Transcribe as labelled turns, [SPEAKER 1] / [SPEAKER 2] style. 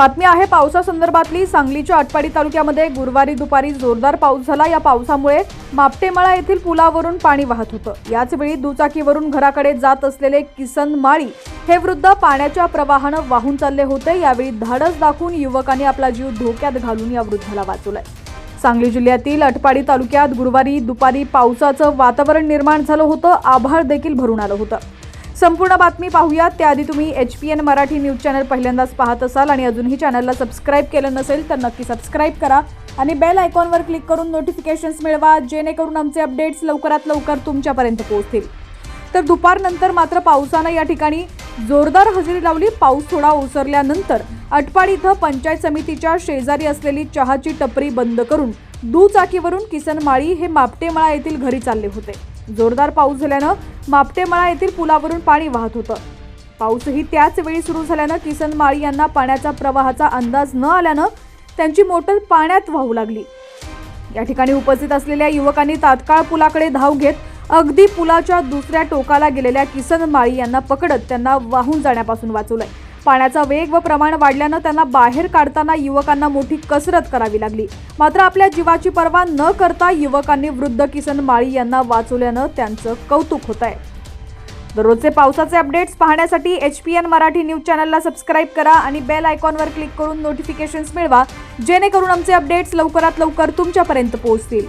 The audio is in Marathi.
[SPEAKER 1] बातमी आहे पावसासंदर्भातली सांगलीच्या आटपाडी तालुक्यामध्ये गुरुवारी दुपारी जोरदार पाऊस झाला. या पावसामुळे मापटेमळा येथील पुलावरून पाणी वाहत होतं. याचवेळी दुचाकीवरून घराकडे जात असलेले किसन माळी हे वृद्ध पाण्याच्या प्रवाहानं वाहून चालले होते. यावेळी धाडस दाखवून युवकांनी आपला जीव धोक्यात घालून या वृद्धाला वाचवलंय. सांगली जिल्ह्यातील अटपाडी तालुक्यात गुरुवारी दुपारी पावसाचं वातावरण निर्माण झालं होतं. आभाळ देखील भरून आलं होतं. संपूर्ण बातमी पाहूयात. त्याआधी तुम्ही H P N Marathi news channel पहिल्यांदाच पाहत असाल आणि अजूनही चॅनलला सबस्क्राईब केलं नसेल तर नक्की सबस्क्राईब करा आणि बेल आयकॉनवर क्लिक करून नोटिफिकेशन्स मिळवा जेणेकरून आमचे अपडेट्स लवकरात लवकर तुमच्यापर्यंत पोहोचतील. तर दुपारनंतर मात्र पावसानं या ठिकाणी जोरदार हजेरी लावली. पाऊस थोडा ओसरल्यानंतर अटपाडी इथं पंचायत समितीच्या शेजारी असलेली चहाची टपरी बंद करून दुचाकीवरून किसन माळी हे मापटेमळा येथील घरी चालले होते. जोरदार पाऊस झाल्यानं मापटेमळा येथील पुलावरून पाणी वाहत होतं. पाऊसही त्याच वेळी सुरू झाल्यानं किसन माळी यांना पाण्याचा प्रवाहाचा अंदाज न आल्यानं त्यांची मोटर पाण्यात वाहू लागली. या ठिकाणी उपस्थित असलेल्या युवकांनी तात्काळ पुलाकडे धाव घेत अगदी पुलाच्या दुसऱ्या टोकाला गेलेल्या किसन माळी यांना पकडत त्यांना वाहून जाण्यापासून वाचवलंय. पाण्याचा वेग व प्रमाण वाढल्यानं त्यांना बाहेर काढताना युवकांना मोठी कसरत करावी लागली. मात्र आपल्या जीवाची पर्वा न करता युवकांनी वृद्ध किसन माळी यांना वाचवल्यानं त्यांचं कौतुक होत आहे. दररोजचे पावसाचे अपडेट्स पाहण्यासाठी H P N Marathi news चॅनलला सबस्क्राईब करा आणि बेल आयकॉनवर क्लिक करून नोटिफिकेशन्स मिळवा जेणेकरून आमचे अपडेट्स लवकरात लवकर तुमच्यापर्यंत पोहोचतील.